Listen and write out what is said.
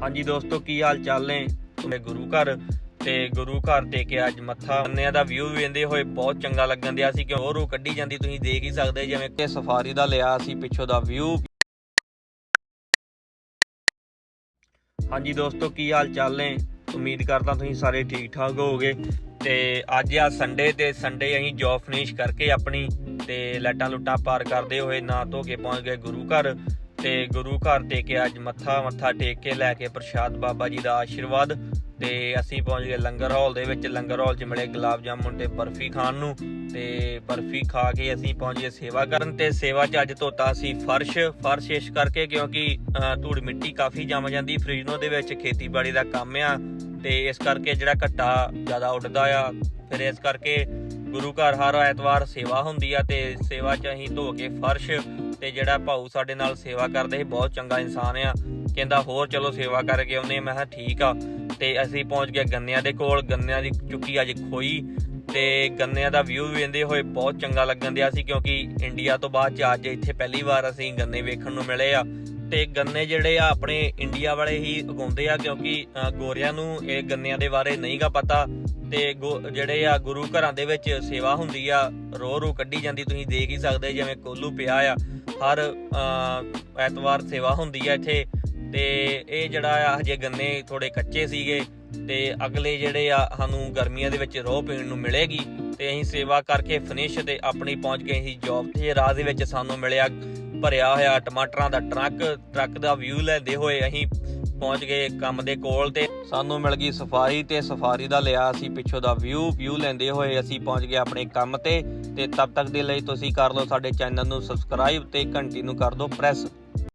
ਹਾਂਜੀ ਦੋਸਤੋ, ਕੀ ਹਾਲ ਚਾਲ ਨੇ? ਮੈਂ ਗੁਰੂ ਘਰ ਤੇ ਗੁਰੂ ਘਰ ਤੇ ਕੇ ਅੱਜ ਮੱਥਾ ਬੰਨਿਆਂ ਦਾ ਵਿਊ ਵੇਂਦੇ ਹੋਏ ਬਹੁਤ ਚੰਗਾ ਲੱਗਣ ਦਿਆ ਸੀ ਕਿ ਉਹ ਰੂ ਕੱਢੀ ਜਾਂਦੀ, ਤੁਸੀਂ ਦੇਖ ਹੀ ਸਕਦੇ, ਜਿਵੇਂ ਕਿ ਸਫਾਰੀ ਦਾ ਲਿਆ ਸੀ ਪਿੱਛੋਂ ਦਾ ਵਿਊ ਹਾਂਜੀ ਦੋਸਤੋ, ਕੀ ਹਾਲ ਚਾਲ ਨੇ? ਉਮੀਦ ਕਰਦਾ ਤੁਸੀਂ ਸਾਰੇ ਠੀਕ ਠਾਕ ਹੋਵੋਗੇ। ਤੇ ਅੱਜ ਆ ਸੰਡੇ ਤੇ ਸੰਡੇ ਅਸੀਂ ਜੌਬ ਫਿਨਿਸ਼ ਕਰਕੇ ਆਪਣੀ ਤੇ ਲਾਈਟਾਂ ਲੁੱਟਾਂ ਪਾਰ ਕਰਦੇ ਹੋਏ ਨਾ ਧੋ ਕੇ ਪਹੁੰਚ ਗਏ ਗੁਰੂ ਘਰ। ਤੇ ਗੁਰੂ ਘਰ ਤੇ ਕੇ ਅੱਜ ਮੱਥਾ ਮੱਥਾ ਟੇਕ ਕੇ ਲੈ ਕੇ ਪ੍ਰਸ਼ਾਦ ਬਾਬਾ ਜੀ ਦਾ ਆਸ਼ੀਰਵਾਦ ਤੇ ਅਸੀਂ ਪਹੁੰਚ ਗਏ ਲੰਗਰ ਹਾਲ ਦੇ ਵਿੱਚ। ਲੰਗਰ ਹਾਲ 'ਚ ਮਿਲੇ ਗੁਲਾਬ ਜਾਮੁਨ ਤੇ ਬਰਫੀ ਖਾਣ ਨੂੰ ਤੇ ਬਰਫੀ ਖਾ ਕੇ ਅਸੀਂ ਪਹੁੰਚ ਗਏ ਸੇਵਾ ਕਰਨ ਤੇ ਸੇਵਾ 'ਚ ਅੱਜ ਧੋਤਾ ਸੀ ਫਰਸ਼। ਫਰਸ਼ ਇਸ ਕਰਕੇ ਕਿਉਂਕਿ ਅਹ, ਧੂੜ ਮਿੱਟੀ ਕਾਫੀ ਜੰਮ ਜਾਂਦੀ ਫ੍ਰਿਜਨੋ ਦੇ ਵਿੱਚ ਖੇਤੀਬਾੜੀ ਦਾ ਕੰਮ ਆ ਤੇ ਇਸ ਕਰਕੇ ਜਿਹੜਾ ਘੱਟਾ ਜ਼ਿਆਦਾ ਉੱਡਦਾ ਆ। ਫਿਰ ਇਸ ਕਰਕੇ ਗੁਰੂ ਘਰ ਹਰ ਐਤਵਾਰ ਸੇਵਾ ਹੁੰਦੀ ਆ ਤੇ ਸੇਵਾ 'ਚ ਅਸੀਂ ਧੋ ਕੇ ਫਰਸ਼ ਤੇ ਜਿਹੜਾ ਭਾਊ ਸਾਡੇ ਨਾਲ ਸੇਵਾ ਕਰਦੇ ਸੀ, ਬਹੁਤ ਚੰਗਾ ਇਨਸਾਨ ਆ। ਕਹਿੰਦਾ, ਹੋਰ ਚਲੋ ਸੇਵਾ ਕਰਕੇ ਆਉਂਦੇ ਮੈਂ ਕਿਹਾ, ਠੀਕ ਆ। ਤੇ ਅਸੀਂ ਪਹੁੰਚ ਗਏ ਗੰਨਿਆਂ ਦੇ ਕੋਲ। ਗੰਨਿਆਂ ਦੀ ਚੁੱਕੀ ਅੱਜ ਖੋਈ ਤੇ ਗੰਨਿਆਂ ਦਾ ਵਿਊ ਵੇਂਦੇ ਹੋਏ ਬਹੁਤ ਚੰਗਾ ਲੱਗਣ ਦਿਆ ਸੀ ਕਿਉਂਕਿ ਇੰਡੀਆ ਤੋਂ ਬਾਅਦ ਚ ਅੱਜ ਇੱਥੇ ਪਹਿਲੀ ਵਾਰ ਅਸੀਂ ਗੰਨੇ ਵੇਖਣ ਨੂੰ ਮਿਲੇ ਆ। ਤੇ ਗੰਨੇ ਜਿਹੜੇ ਆ ਆਪਣੇ ਇੰਡੀਆ ਵਾਲੇ ਹੀ ਉਗਾਉਂਦੇ ਆ ਕਿਉਂਕਿ ਗੋਰਿਆਂ ਨੂੰ ਇਹ ਗੰਨਿਆਂ ਦੇ ਬਾਰੇ ਨਹੀਂਗਾ ਪਤਾ। ਤੇ ਗੋ- ਜਿਹੜੇ ਆ ਗੁਰੂ ਘਰਾਂ ਦੇ ਵਿੱਚ ਸੇਵਾ ਹੁੰਦੀ ਆ ਰੋ ਰੋ ਕੱਢੀ ਜਾਂਦੀ, ਤੁਸੀਂ ਦੇਖ ਹੀ ਸਕਦੇ ਜਿਵੇਂ ਕੋਲੂ ਪਿਆ ਆ। ਹਰ ਐਤਵਾਰ ਸੇਵਾ ਹੁੰਦੀ ਆ ਇੱਥੇ। ਤੇ ਇਹ ਜਿਹੜਾ ਆ, ਹਜੇ ਗੰਨੇ ਥੋੜੇ ਕੱਚੇ ਸੀਗੇ। ਤੇ ਅਗਲੇ ਜਿਹੜੇ ਆ, ਸਾਨੂੰ ਗਰਮੀਆਂ ਦੇ ਵਿੱਚ ਰੋਹ ਪੀਣ ਨੂੰ ਮਿਲੇਗੀ। ਤੇ ਅਸੀਂ ਸੇਵਾ ਕਰਕੇ ਫਿਨਿਸ਼ ਤੇ ਆਪਣੀ ਪਹੁੰਚ ਗਏ ਸੀ ਜੌਬ ਤੇ। ਰਾਹ ਦੇ ਵਿੱਚ ਸਾਨੂੰ ਮਿਲਿਆ, ਭਰਿਆ ਹੋਇਆ ਟਮਾਟਰਾਂ ਦਾ ਟਰੱਕ। ਟਰੱਕ ਦਾ ਵਿਊ ਲੈਂਦੇ ਹੋਏ ਅਸੀਂ ਪਹੁੰਚ ਗਏ ਕੰਮ ਦੇ ਕੋਲ ਤੇ ਸਾਨੂੰ ਮਿਲ ਗਈ ਸਫਾਰੀ ਤੇ ਸਫਾਰੀ ਦਾ ਲਿਆ ਅਸੀਂ ਪਿੱਛੋਂ ਦਾ ਵਿਊ ਵਿਊ ਲੈਂਦੇ ਹੋਏ ਅਸੀਂ ਪਹੁੰਚ ਗਏ ਆਪਣੇ ਕੰਮ ਤੇ ਤੇ ਤਦ ਤੱਕ ਦੇ ਲਈ ਤੁਸੀਂ ਕਰ ਲਓ ਸਾਡੇ ਚੈਨਲ ਨੂੰ ਸਬਸਕ੍ਰਾਈਬ ਤੇ ਘੰਟੀ ਨੂੰ ਕਰ ਦਿਓ ਪ੍ਰੈਸ